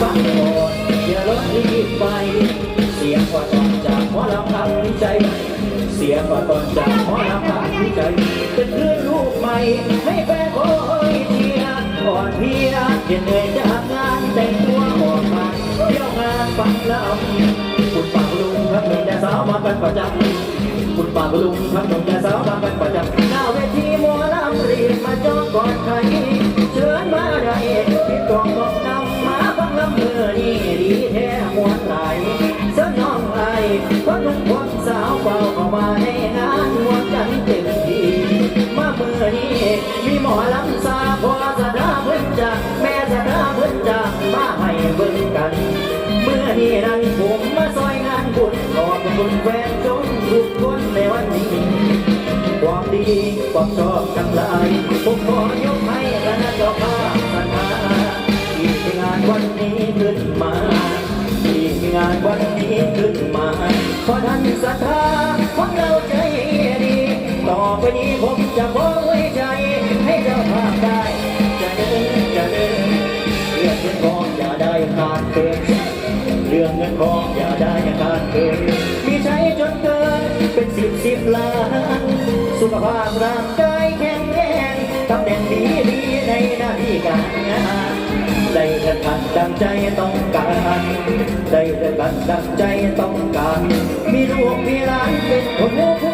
ฟังก่อนอย่ารถรีบไป เสียงกว่าตอนจากหมอลำพังใจเสียงกว่าตอนจากหมอลำพังใจเป็นเพื่อนลูกใหม่ให้แฟนคอยเชียร์ก่อนเพียเหน็ดเหนื่อยจากงานแต่งตัวออกมาเที่ยวงานฟังลำคุณปากลุงครับหนุ่มแต่สาวมาเป็นประจำคุณปากลุงครับหนุ่มแต่สาวมาเป็นประจำหน้าเวทีหมอลำรีบมาจองก่อนใครเชิญมาได้พี่กองบอก หมอลำซาพอสะดาเพิ่นจากแม่สะดาเพิ่นจากมาให้เบิ่งกัน เมื่อนี้นั้นผมมาซอยงานบุญขอบคุณแฟนจงทุกคนในวันนี้ ความดีความชอบทั้งหลายผมขอยกให้คณะเจ้าภาพสนาที่งานวันนี้ขึ้นมาที่งานวันนี้ขึ้นมาเพราะท่านศรัทธาของเราใจดี ต่อไปนี้ผมจะขอไว้ ขาดเกินเรื่องเงินทองอย่าได้ขาดเกินมีใช้จนเกินเป็นสิบสิบล้าน สุขภาพร่างกายแข็งแรงตำแหน่งดีดีในหน้าที่การงานได้เดินกันดังใจต้องการ ได้เดินกันดังใจต้องการ มีลูกมีหลานเป็นคนผู้